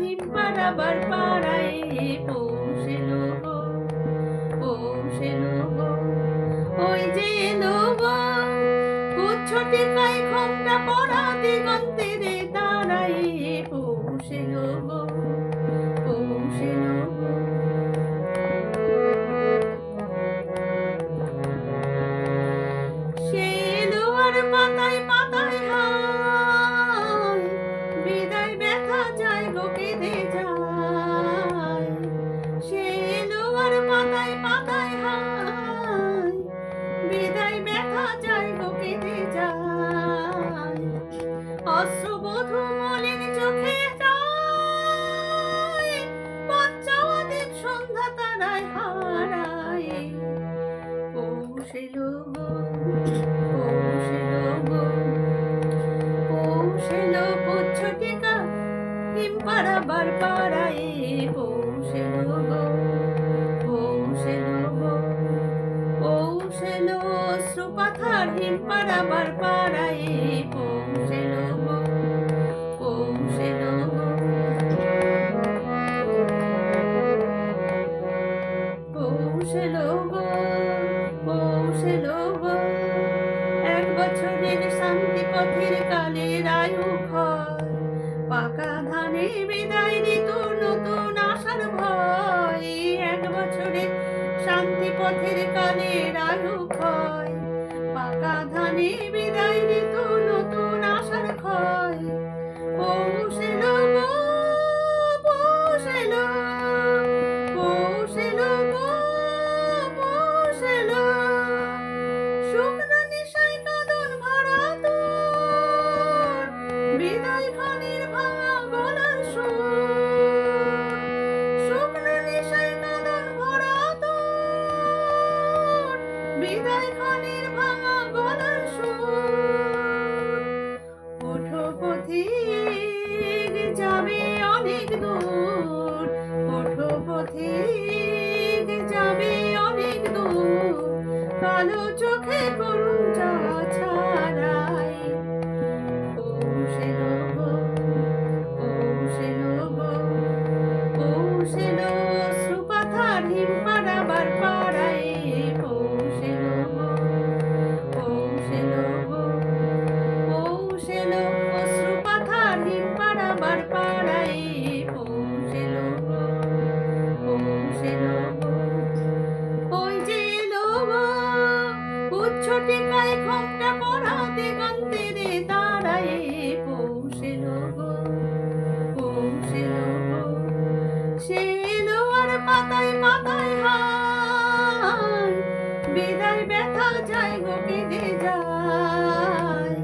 হিম পাড়াবার পাড়ায় পৌঁছেলো গো পৌঁছেলো গো। ওই যে এলো গো উচ্ছটি গায়ে ঘোমটা পরা দিগন্তে রে সে এলো পাতায় হিম পাড়াবার পাড়ায় পৌঁছেলো পৌঁছেলো পৌঁছেলো পৌঁছেলো এক বছরের শান্তি পথের কালের আয়ু ক্ষয় পাকা ধানে বিদায় ঋতু নতুন আশার ভয়। এক বছরের শান্তি পথের কালের পাকা পথিক যাবে অনেক দূর। ওঠো পথিক যাবে অনেক দূর। কালো চোখে আমার পাড়াই পৌঁছিল পৌঁছিল পৌঁছিল পড়াতে পৌঁছিল পৌঁছিল আর পাতায় পাতায় বিদায় ব্যথা যাই গোকে দে যায়।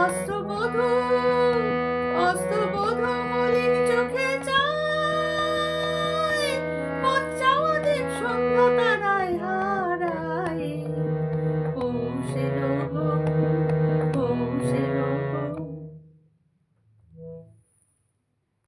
অস্ত্রবধূ